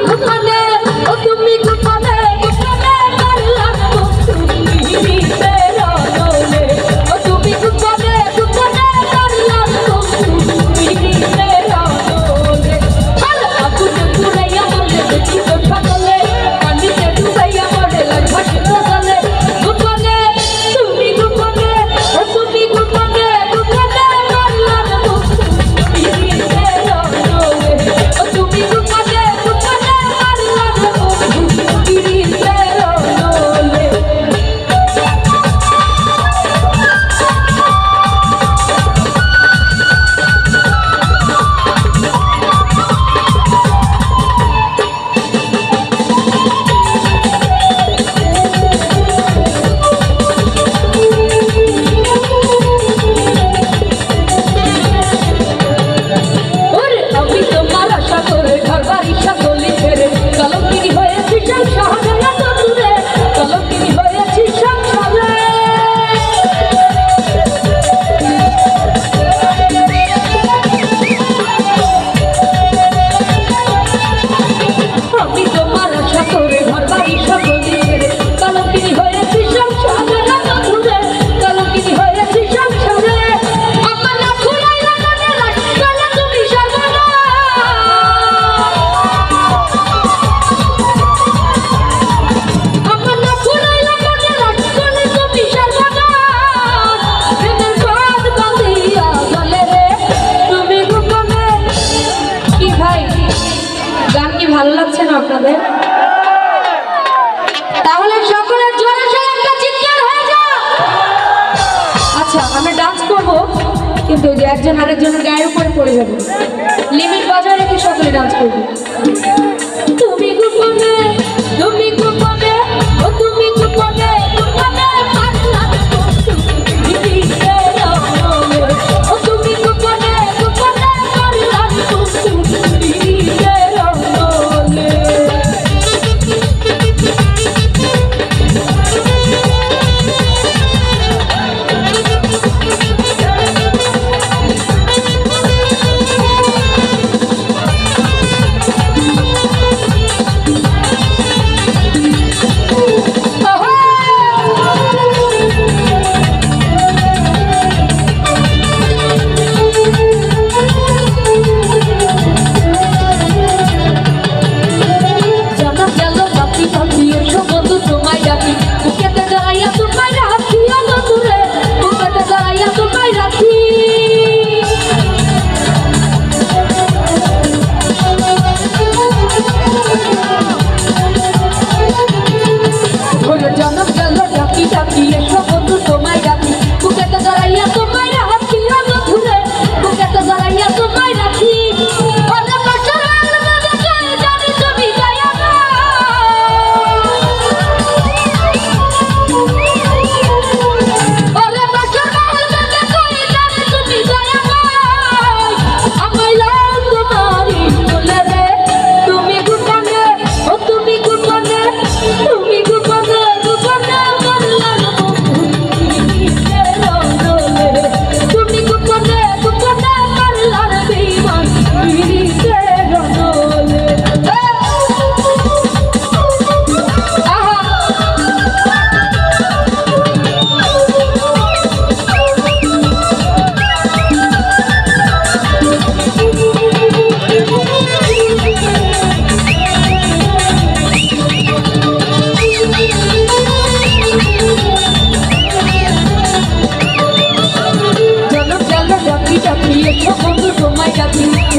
你不是说？আপনাদের। তাহলে সকলের জোরে আচ্ছা আমি ডান্স করব, কিন্তু একজন আরেকজনের গায়ের উপরে পড়ে যাব। লিমিট বজায় কি সকলে ডান্স করব। my W.